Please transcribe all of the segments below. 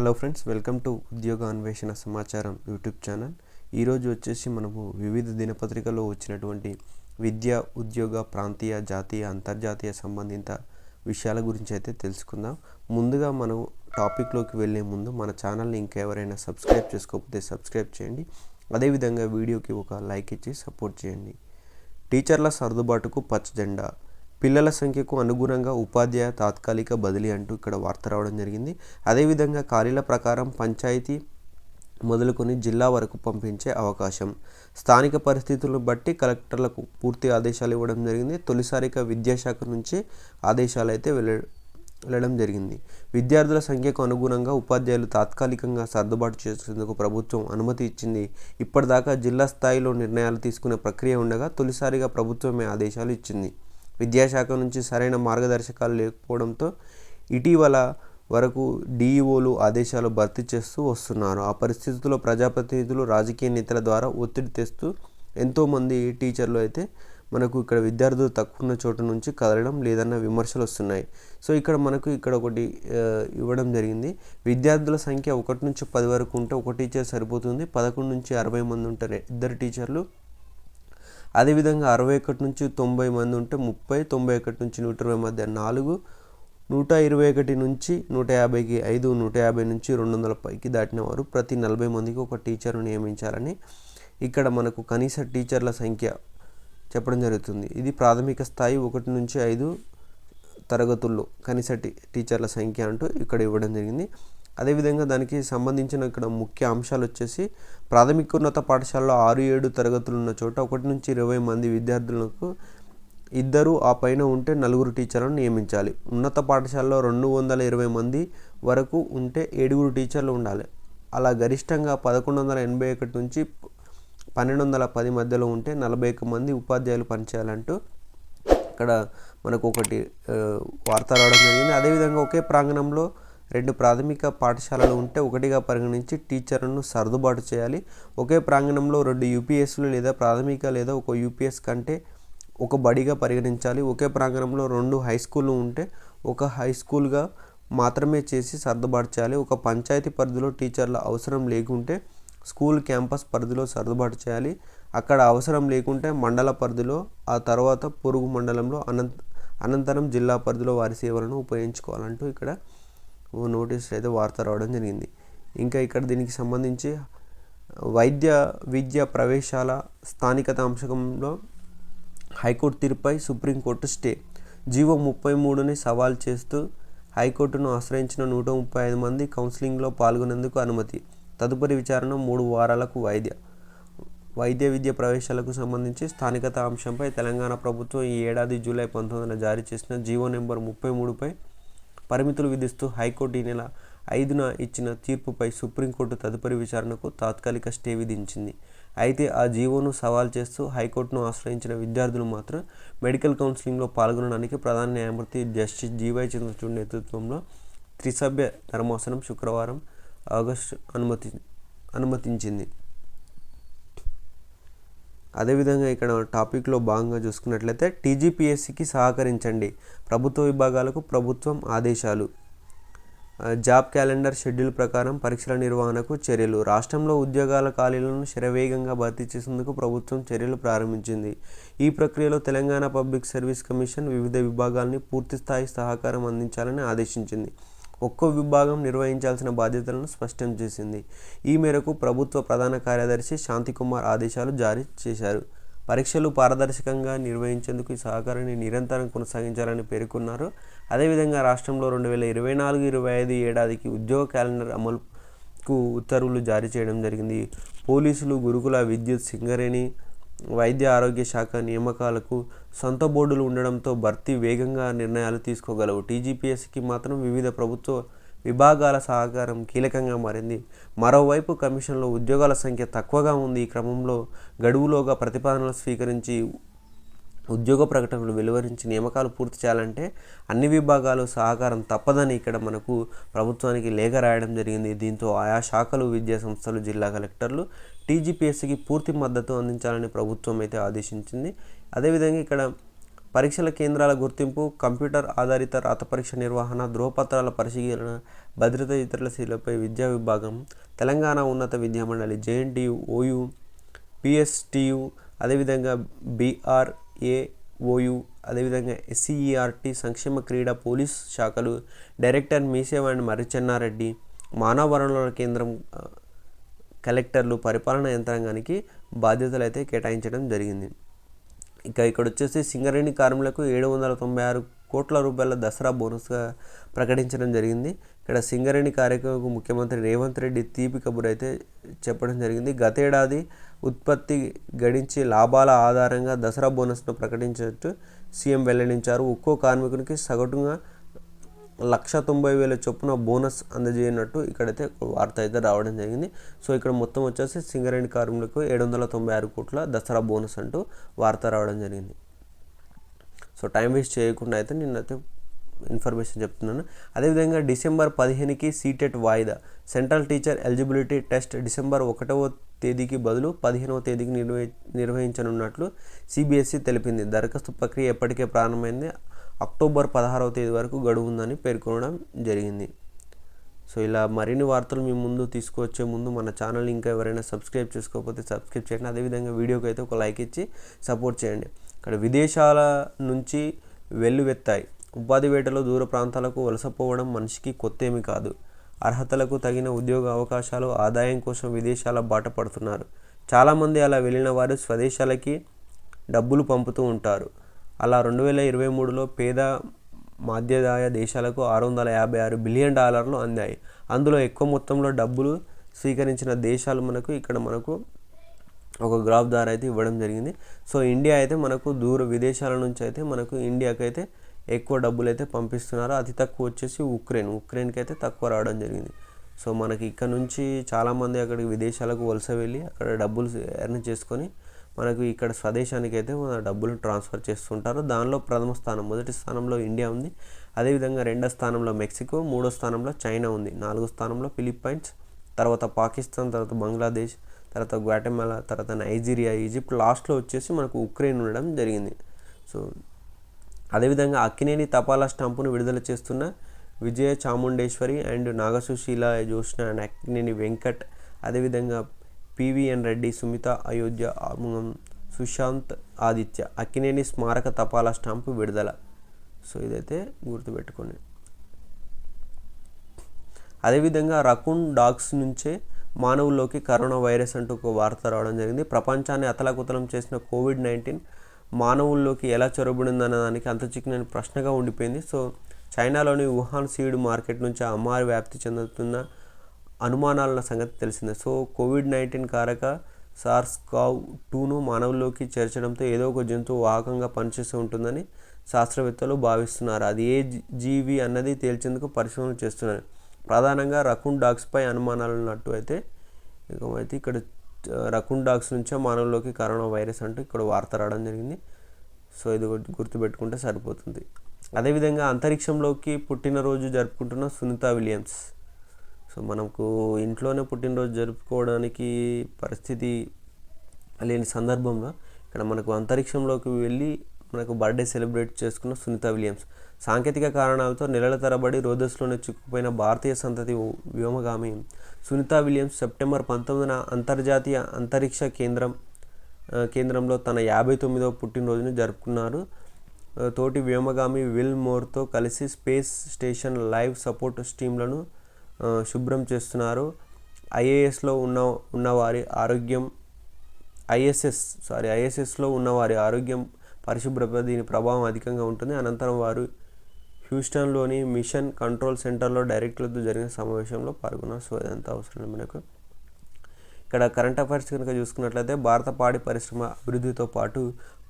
Hello friends welcome to ఉద్యోగ అన్వేషణ సమాచారం యూట్యూబ్ ఛానల్ ఈరోజు వచ్చేసి మనము వివిధ దినపత్రికలో వచ్చినటువంటి విద్య ఉద్యోగ ప్రాంతీయ జాతీయ అంతర్జాతీయ సంబంధిత విషయాల గురించి అయితే తెలుసుకుందాం. ముందుగా మనం టాపిక్లోకి వెళ్ళే ముందు మన ఛానల్ని ఇంకెవరైనా సబ్స్క్రైబ్ చేసుకోకపోతే సబ్స్క్రైబ్ చేయండి. అదేవిధంగా వీడియోకి ఒక లైక్ ఇచ్చి సపోర్ట్ చేయండి. టీచర్ల సర్దుబాటుకు పచ్చ జెండా పిల్లల సంఖ్యకు అనుగుణంగా ఉపాధ్యాయ తాత్కాలిక బదిలీ అంటూ ఇక్కడ వార్త రావడం జరిగింది. అదేవిధంగా ఖాళీల ప్రకారం పంచాయతీ మొదలుకొని జిల్లా వరకు పంపించే అవకాశం. స్థానిక పరిస్థితులను బట్టి కలెక్టర్లకు పూర్తి ఆదేశాలు ఇవ్వడం జరిగింది. తొలిసారిగా విద్యాశాఖ నుంచి ఆదేశాలు అయితే వెళ్ళ వెళ్ళడం జరిగింది. విద్యార్థుల సంఖ్యకు అనుగుణంగా ఉపాధ్యాయులు తాత్కాలికంగా సర్దుబాటు చేసేందుకు ప్రభుత్వం అనుమతి ఇచ్చింది. ఇప్పటిదాకా జిల్లా స్థాయిలో నిర్ణయాలు తీసుకునే ప్రక్రియ ఉండగా తొలిసారిగా ప్రభుత్వమే ఆదేశాలు ఇచ్చింది. విద్యాశాఖ నుంచి సరైన మార్గదర్శకాలు లేకపోవడంతో ఇటీవల వరకు డీఈఓలు ఆదేశాలు భర్తీ చేస్తూ వస్తున్నారు. ఆ పరిస్థితుల్లో ప్రజాప్రతినిధులు రాజకీయ నేతల ద్వారా ఒత్తిడి తెస్తూ ఎంతోమంది టీచర్లు అయితే మనకు ఇక్కడ విద్యార్థులు తక్కువ ఉన్న చోటు నుంచి కదలడం లేదన్న విమర్శలు వస్తున్నాయి. సో ఇక్కడ మనకు ఇక్కడ ఒకటి ఇవ్వడం జరిగింది. విద్యార్థుల సంఖ్య ఒకటి నుంచి పది వరకు ఉంటే ఒక టీచర్ సరిపోతుంది. పదకొండు నుంచి అరవై మంది ఉంటారు ఇద్దరు టీచర్లు అదేవిధంగా అరవై ఒకటి నుంచి తొంభై మంది ఉంటే ముప్పై తొంభై ఒకటి నుంచి నూట ఇరవై మధ్య నాలుగు నూట ఇరవై ఒకటి నుంచి నూట యాభైకి ఐదు నూట యాభై నుంచి రెండు వందల పైకి దాటిన వారు ప్రతి నలభై మందికి ఒక టీచర్ను నియమించాలని ఇక్కడ మనకు కనీస టీచర్ల సంఖ్య చెప్పడం జరుగుతుంది. ఇది ప్రాథమిక స్థాయి ఒకటి నుంచి ఐదు తరగతుల్లో కనీస టీ టీచర్ల సంఖ్య అంటూ ఇక్కడ ఇవ్వడం జరిగింది. అదేవిధంగా దానికి సంబంధించిన ఇక్కడ ముఖ్య అంశాలు వచ్చేసి ప్రాథమికోన్నత పాఠశాలలో ఆరు ఏడు తరగతులు ఉన్న చోట ఒకటి నుంచి ఇరవై మంది విద్యార్థులకు ఇద్దరు ఆ పైన ఉంటే నలుగురు టీచర్లను నియమించాలి. ఉన్నత పాఠశాలలో రెండు వందల ఇరవై మంది వరకు ఉంటే ఏడుగురు టీచర్లు ఉండాలి. అలా గరిష్టంగా పదకొండు వందల ఎనభై ఒకటి నుంచి పన్నెండు వందల పది మధ్యలో ఉంటే నలభై ఒక్క మంది ఉపాధ్యాయులు పనిచేయాలంటూ ఇక్కడ మనకు ఒకటి వార్త రావడం జరిగింది. అదేవిధంగా ఒకే ప్రాంగణంలో రెండు ప్రాథమిక పాఠశాలలు ఉంటే ఒకటిగా పరిగణించి టీచర్లను సర్దుబాటు చేయాలి. ఒకే ప్రాంగణంలో రెండు యూపీఎస్లు లేదా ప్రాథమిక లేదా ఒక యూపీఎస్ కంటే ఒక బడిగా పరిగణించాలి. ఒకే ప్రాంగణంలో రెండు హై స్కూళ్ళు ఉంటే ఒక హై స్కూల్గా మాత్రమే చేసి సర్దుబాటు చేయాలి. ఒక పంచాయతీ పరిధిలో టీచర్ల అవసరం లేకుంటే స్కూల్ క్యాంపస్ పరిధిలో సర్దుబాటు చేయాలి. అక్కడ అవసరం లేకుంటే మండల పరిధిలో ఆ తర్వాత పొరుగు మండలంలో అనంత అనంతరం జిల్లా పరిధిలో వారి సేవలను ఉపయోగించుకోవాలంటూ ఇక్కడ ఓ నోటీస్ అయితే వార్త రావడం జరిగింది. ఇంకా ఇక్కడ దీనికి సంబంధించి వైద్య విద్య ప్రవేశాల స్థానికత అంశంలో high court తీర్పుపై supreme court stay. G O ముప్పై మూడుని సవాల్ చేస్తూ హైకోర్టును ఆశ్రయించిన నూట ముప్పై ఐదు మంది కౌన్సిలింగ్లో పాల్గొనేందుకు అనుమతి. తదుపరి విచారణ మూడు వారాలకు వైద్య వైద్య విద్య ప్రవేశాలకు సంబంధించి స్థానికత అంశంపై తెలంగాణ ప్రభుత్వం ఈ ఏడాది జూలై పంతొమ్మిదిన జారీ చేసిన జీవో నెంబర్ ముప్పై మూడుపై పరిమితులు విధిస్తూ హైకోర్టు ఈ నెల ఐదున ఇచ్చిన తీర్పుపై సుప్రీంకోర్టు తదుపరి విచారణకు తాత్కాలిక స్టే విధించింది. అయితే ఆ జీవోను సవాల్ చేస్తూ హైకోర్టును ఆశ్రయించిన విద్యార్థులు మాత్రం మెడికల్ కౌన్సిలింగ్లో పాల్గొనడానికి ప్రధాన న్యాయమూర్తి జస్టిస్ జీవై చంద్రచూడ్ నేతృత్వంలో త్రిసభ్య ధర్మాసనం శుక్రవారం ఆగస్టు అనుమతి అనుమతించింది. అదేవిధంగా ఇక్కడ టాపిక్లో భాగంగా చూసుకున్నట్లయితే టీజీపీఎస్సికి సహకరించండి. ప్రభుత్వ విభాగాలకు ప్రభుత్వం ఆదేశాలు. జాబ్ క్యాలెండర్ షెడ్యూల్ ప్రకారం పరీక్షల నిర్వహణకు చర్యలు. రాష్ట్రంలో ఉద్యోగాల ఖాళీలను శరవేగంగా భర్తీ చేసేందుకు ప్రభుత్వం చర్యలు ప్రారంభించింది. ఈ ప్రక్రియలో తెలంగాణ పబ్లిక్ సర్వీస్ కమిషన్ వివిధ విభాగాల్ని పూర్తిస్థాయి సహకారం అందించాలని ఆదేశించింది. ఒక్కో విభాగం నిర్వహించాల్సిన బాధ్యతలను స్పష్టం చేసింది. ఈ మేరకు ప్రభుత్వ ప్రధాన కార్యదర్శి శాంతికుమార్ ఆదేశాలు జారీ చేశారు. పరీక్షలు పారదర్శకంగా నిర్వహించేందుకు ఈ సహకారాన్ని నిరంతరం కొనసాగించాలని పేర్కొన్నారు. అదేవిధంగా రాష్ట్రంలో రెండు వేల ఇరవై నాలుగు ఇరవై ఐదు ఏడాదికి ఉద్యోగ క్యాలెండర్ అమలుకు ఉత్తర్వులు జారీ చేయడం జరిగింది. పోలీసులు గురుకుల విద్యుత్ సింగరేణి వైద్య ఆరోగ్య శాఖ నియామకాలకు సొంత బోర్డులు ఉండడంతో భర్తీ వేగంగా నిర్ణయాలు తీసుకోగలవు. టీజీపీఎస్కి మాత్రం వివిధ ప్రభుత్వ విభాగాల సహకారం కీలకంగా మారింది. మరోవైపు కమిషన్లో ఉద్యోగాల సంఖ్య తక్కువగా ఉంది. ఈ క్రమంలో గడువులోగా ప్రతిపాదనలు స్వీకరించి ఉద్యోగ ప్రకటనలు వెలువరించి నియామకాలు పూర్తి చేయాలంటే అన్ని విభాగాలు సహకారం తప్పదని ఇక్కడ మనకు ప్రభుత్వానికి లేఖ రాయడం జరిగింది. దీంతో ఆయా శాఖలు విద్యా సంస్థలు జిల్లా కలెక్టర్లు టీజీపీఎస్సీకి పూర్తి మద్దతు అందించాలని ప్రభుత్వం అయితే ఆదేశించింది. అదేవిధంగా ఇక్కడ పరీక్షల కేంద్రాల గుర్తింపు కంప్యూటర్ ఆధారిత రాత పరీక్ష నిర్వహణ ధృవపత్రాల పరిశీలన భద్రత ఇతరుల శీలపై విద్యా విభాగం తెలంగాణ ఉన్నత విద్యామండలి జేఎన్టీయు ఓయు పిఎస్టియు అదేవిధంగా బీఆర్ ఏఓయు అదేవిధంగా ఎస్సీఈఆర్టీ సంక్షేమ క్రీడా పోలీస్ శాఖలు డైరెక్టర్ మీసేవ అండ్ మర్రిచెన్నారెడ్డి మానవ వనరుల కేంద్రం కలెక్టర్లు పరిపాలనా యంత్రాంగానికి బాధ్యతలు అయితే కేటాయించడం జరిగింది. ఇక ఇక్కడ వచ్చేసి సింగరేణి కార్మికులకు ఏడు వందల తొంభై ఆరు కోట్ల రూపాయల దసరా బోనస్గా ప్రకటించడం జరిగింది. ఇక్కడ సింగరేణి కార్యక్రమకు ముఖ్యమంత్రి రేవంత్ రెడ్డి తీపి కబురు అయితే చెప్పడం జరిగింది. గతేడాది ఉత్పత్తి గడించి లాభాల ఆధారంగా దసరా బోనస్ను ప్రకటించినట్టు సీఎం వెల్లడించారు. ఒక్కో కార్మికునికి సగటుగా లక్ష తొంభై వేల చొప్పున బోనస్ అందజేయనట్టు ఇక్కడైతే వార్త అయితే రావడం జరిగింది. సో ఇక్కడ మొత్తం వచ్చేసి సింగరేణి కార్మికులకు ఏడు వందల తొంభై ఆరు కోట్ల దసరా బోనస్ అంటూ వార్త రావడం జరిగింది. సో టైం వేస్ట్ చేయకుండా అయితే నిన్నైతే ఇన్ఫర్మేషన్ చెప్తున్నాను. అదేవిధంగా డిసెంబర్ పదిహేనుకి సీటెట్ వాయిదా. Central teacher eligibility test December ఒకటవ తేదీకి బదులు పదిహేనవ తేదీకి నిర్వహి నిర్వహించనున్నట్లు సిబిఎస్ఈ తెలిపింది. దరఖాస్తు ప్రక్రియ ఎప్పటికే ప్రారంభమైంది. అక్టోబర్ పదహారవ తేదీ వరకు గడువు ఉందని పేర్కొనడం జరిగింది. సో ఇలా మరిన్ని వార్తలు మీ ముందు తీసుకువచ్చే ముందు మన ఛానల్ ఇంకా ఎవరైనా సబ్స్క్రైబ్ చేసుకోకపోతే సబ్స్క్రైబ్ చేయండి. అదేవిధంగా వీడియోకి అయితే ఒక లైక్ ఇచ్చి సపోర్ట్ చేయండి. ఇక్కడ విదేశాల నుంచి వెల్లువెత్తాయి. ఉపాధి వేటలో దూర ప్రాంతాలకు వలసపోవడం మనిషికి కొత్త ఏమి కాదు. అర్హతలకు తగిన ఉద్యోగ అవకాశాలు ఆదాయం కోసం విదేశాల బాట పడుతున్నారు. చాలామంది అలా వెళ్ళిన వారు స్వదేశాలకి డబ్బులు పంపుతూ ఉంటారు. అలా రెండు వేల ఇరవై మూడులో పేద మాధ్యదాయ దేశాలకు ఆరు వందల యాభై ఆరు బిలియన్ డాలర్లు అందాయి. అందులో ఎక్కువ మొత్తంలో డబ్బులు స్వీకరించిన దేశాలు మనకు ఇక్కడ మనకు ఒక గ్రాఫ్ ద్వారా అయితే ఇవ్వడం జరిగింది. సో ఇండియా అయితే మనకు దూర విదేశాల నుంచి అయితే మనకు ఇండియాకైతే ఎక్కువ డబ్బులు అయితే పంపిస్తున్నారు. అతి తక్కువ వచ్చేసి ఉక్రెయిన్. ఉక్రెయిన్కి అయితే తక్కువ రావడం జరిగింది. సో మనకి ఇక్కడ నుంచి చాలామంది అక్కడికి విదేశాలకు వలస వెళ్ళి అక్కడ డబ్బులు ఎర్న్ చేసుకొని మనకు ఇక్కడ స్వదేశానికి అయితే మన డబ్బులు ట్రాన్స్ఫర్ చేస్తుంటారు. దానిలో ప్రథమ స్థానం మొదటి స్థానంలో ఇండియా ఉంది. అదేవిధంగా రెండో స్థానంలో మెక్సికో మూడో స్థానంలో చైనా ఉంది. నాలుగో స్థానంలో ఫిలిప్పైన్స్ తర్వాత పాకిస్తాన్ తర్వాత బంగ్లాదేశ్ తర్వాత గ్వాటమాలా తర్వాత నైజీరియా ఈజిప్ట్. లాస్ట్లో వచ్చేసి మనకు ఉక్రెయిన్ ఉండడం జరిగింది. సో అదేవిధంగా అక్కినేని తపాలా స్టాంపును విడుదల చేస్తున్న విజయ చాముండేశ్వరి అండ్ నాగసుశీల జోష్ణ అండ్ అక్కినేని వెంకట్ అదేవిధంగా పివిఎన్ రెడ్డి సుమిత అయోధ్య సుశాంత్ ఆదిత్య అక్కినేని స్మారక తపాలా స్టాంపు విడుదల. సో ఇదైతే గుర్తుపెట్టుకోండి. అదేవిధంగా రకూన్ డాగ్స్ నుంచే మానవుల్లోకి కరోనా వైరస్ అంటూ ఒక వార్త రావడం జరిగింది. ప్రపంచాన్ని అతలాకుతలం చేసిన కోవిడ్ నైన్టీన్ మానవుల్లోకి ఎలా చొరబడిందన్న దానికి అంత చిక్కిన ప్రశ్నగా ఉండిపోయింది. సో చైనాలోని వుహాన్ సీడ్ మార్కెట్ నుంచి అమ్మారి వ్యాప్తి చెందుతున్న అనుమానాల సంగతి తెలిసిందే. సో కోవిడ్ నైన్టీన్ కారక సార్స్ కావ్ టూను మానవుల్లోకి చేర్చడంతో ఏదో ఒక జంతువు వాహకంగా పనిచేస్తూ ఉంటుందని శాస్త్రవేత్తలు భావిస్తున్నారు. అది ఏ జీవి అన్నది తేల్చేందుకు పరిశోధనలు చేస్తున్నారు. ప్రధానంగా రకూన్ డాగ్స్పై అనుమానాలు ఉన్నట్టు అయితే ఇక అయితే ఇక్కడ రకుండ్ డాగ్స్ నుంచే మానవుల్లోకి కరోనా వైరస్ అంటూ ఇక్కడ వార్త రావడం జరిగింది. సో ఇది గుర్తుపెట్టుకుంటే సరిపోతుంది. అదేవిధంగా అంతరిక్షంలోకి పుట్టినరోజు జరుపుకుంటున్న సునీత విలియమ్స్. సో మనకు ఇంట్లోనే పుట్టినరోజు జరుపుకోవడానికి పరిస్థితి లేని సందర్భంలో ఇక్కడ మనకు అంతరిక్షంలోకి వెళ్ళి మనకు బర్త్డే సెలబ్రేట్ చేసుకున్న సునీత విలియమ్స్. సాంకేతిక కారణాలతో నెలల తరబడి రోదస్లోనే చిక్కుపోయిన భారతీయ సంతతి వ్యోమగామి. సునీత విలియమ్స్ సెప్టెంబర్ పంతొమ్మిదిన అంతర్జాతీయ అంతరిక్ష కేంద్రం కేంద్రంలో తన యాభై తొమ్మిదవ పుట్టినరోజును జరుపుకున్నారు. తోటి వ్యోమగామి విల్ మోర్తో కలిసి స్పేస్ స్టేషన్ లైవ్ సపోర్ట్ స్టీమ్లను శుభ్రం చేస్తున్నారు. ఐఏఎస్లో ఉన్న ఉన్నవారి ఆరోగ్యం ఐఎస్ఎస్ సారీ ఐఎస్ఎస్లో ఉన్నవారి ఆరోగ్యం పరిశుభ్రత దీని ప్రభావం అధికంగా ఉంటుంది. అనంతరం వారు హ్యూస్టన్లోని మిషన్ కంట్రోల్ సెంటర్లో డైరెక్టర్లతో జరిగిన సమావేశంలో పాల్గొన్నారు. సో ఇదంతా అవసరం మనకు. ఇక్కడ కరెంట్ అఫైర్స్ కనుక చూసుకున్నట్లయితే భారత పాడి పరిశ్రమ అభివృద్ధితో పాటు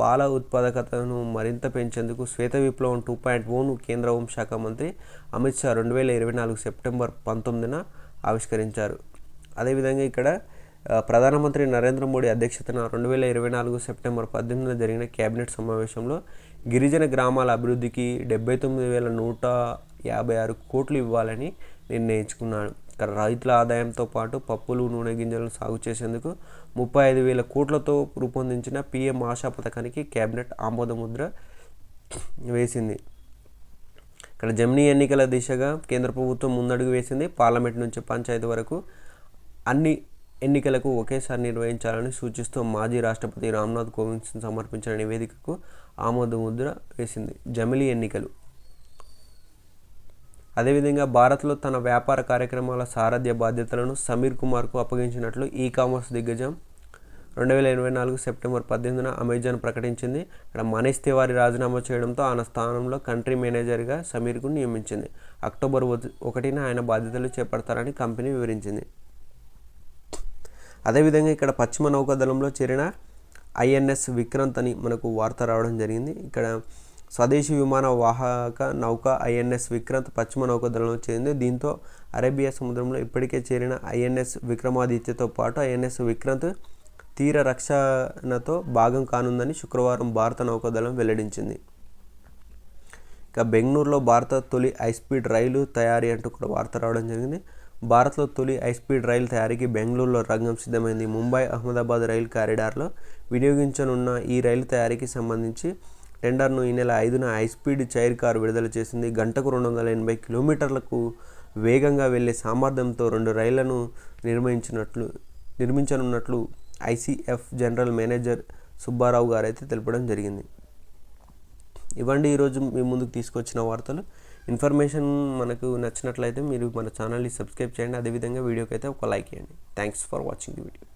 పాల ఉత్పాదకతను మరింత పెంచేందుకు శ్వేత విప్లవం టూ పాయింట్ ఓను కేంద్ర హోంశాఖ మంత్రి అమిత్ షా రెండు వేల ఇరవై నాలుగు సెప్టెంబర్ పంతొమ్మిదిన ఆవిష్కరించారు. అదేవిధంగా ఇక్కడ ప్రధానమంత్రి నరేంద్ర మోడీ అధ్యక్షతన రెండు వేల ఇరవై నాలుగు సెప్టెంబర్ పద్దెనిమిదిన జరిగిన కేబినెట్ సమావేశంలో గిరిజన గ్రామాల అభివృద్ధికి డెబ్బై తొమ్మిది వేల నూట యాభై ఆరు కోట్లు ఇవ్వాలని నిర్ణయించుకున్నాడు. రైతుల ఆదాయంతో పాటు పప్పులు నూనె గింజలను సాగు చేసేందుకు ముప్పై ఐదు వేల కోట్లతో రూపొందించిన పిఎం ఆశా పథకానికి కేబినెట్ ఆమోదముద్ర వేసింది. ఇక్కడ జమినీ ఎన్నికల దిశగా కేంద్ర ప్రభుత్వం ముందడుగు వేసింది. పార్లమెంట్ నుంచి పంచాయతీ వరకు అన్ని ఎన్నికలకు ఒకేసారి నిర్వహించాలని సూచిస్తూ మాజీ రాష్ట్రపతి రామ్నాథ్ కోవింద్ సమర్పించిన నివేదికకు ఆమోద ముద్ర వేసింది. జమిలీ ఎన్నికలు. అదేవిధంగా భారత్లో తన వ్యాపార కార్యక్రమాల సారథ్య బాధ్యతలను సమీర్ కుమార్కు అప్పగించినట్లు ఈ కామర్స్ దిగ్గజం రెండు వేల ఇరవై నాలుగు సెప్టెంబర్ పద్దెనిమిదిన అమెజాన్ ప్రకటించింది. ఇక్కడ మనీష్ తివారీ రాజీనామా చేయడంతో ఆయన స్థానంలో కంట్రీ మేనేజర్గా సమీర్కు నియమించింది. అక్టోబర్ ఒకటిన ఆయన బాధ్యతలు చేపడతారని కంపెనీ వివరించింది. అదేవిధంగా ఇక్కడ పశ్చిమ నౌకాదళంలో చేరిన ఐఎన్ఎస్ విక్రాంత్ అని మనకు వార్త రావడం జరిగింది. ఇక్కడ స్వదేశీ విమాన వాహక నౌక ఐఎన్ఎస్ విక్రాంత్ పశ్చిమ నౌకాదళంలో చేరింది. దీంతో అరేబియా సముద్రంలో ఇప్పటికే చేరిన ఐఎన్ఎస్ విక్రమాదిత్యతో పాటు ఐఎన్ఎస్ విక్రాంత్ తీర రక్షణతో భాగం కానుందని శుక్రవారం భారత నౌకాదళం వెల్లడించింది. ఇక బెంగళూరులో భారత తొలి హైస్పీడ్ రైలు తయారీ అంటూ కూడా వార్త రావడం జరిగింది. భారత్లో తొలి హైస్పీడ్ రైలు తయారీకి బెంగళూరులో రంగం సిద్ధమైంది. ముంబై అహ్మదాబాద్ రైలు కారిడార్లో వినియోగించనున్న ఈ రైలు తయారీకి సంబంధించి టెండర్ను ఈ నెల ఐదున హైస్పీడ్ చైర్ కారు విడుదల చేసింది. గంటకు రెండు వందల ఎనభై కిలోమీటర్లకు వేగంగా వెళ్ళే సామర్థ్యంతో రెండు రైళ్ళను నిర్మించినట్లు నిర్మించనున్నట్లు ఐసీఎఫ్ జనరల్ మేనేజర్ సుబ్బారావు గారైతే తెలపడం జరిగింది. ఇవ్వండి ఈరోజు మీ ముందుకు తీసుకొచ్చిన వార్తలు. ఇన్ఫర్మేషన్ మనకు నచ్చినట్లయితే మీరు మన ఛానల్ని సబ్స్క్రైబ్ చేయండి. అదేవిధంగా వీడియోకి అయితే ఒక లైక్ చేయండి. Thanks for watching the video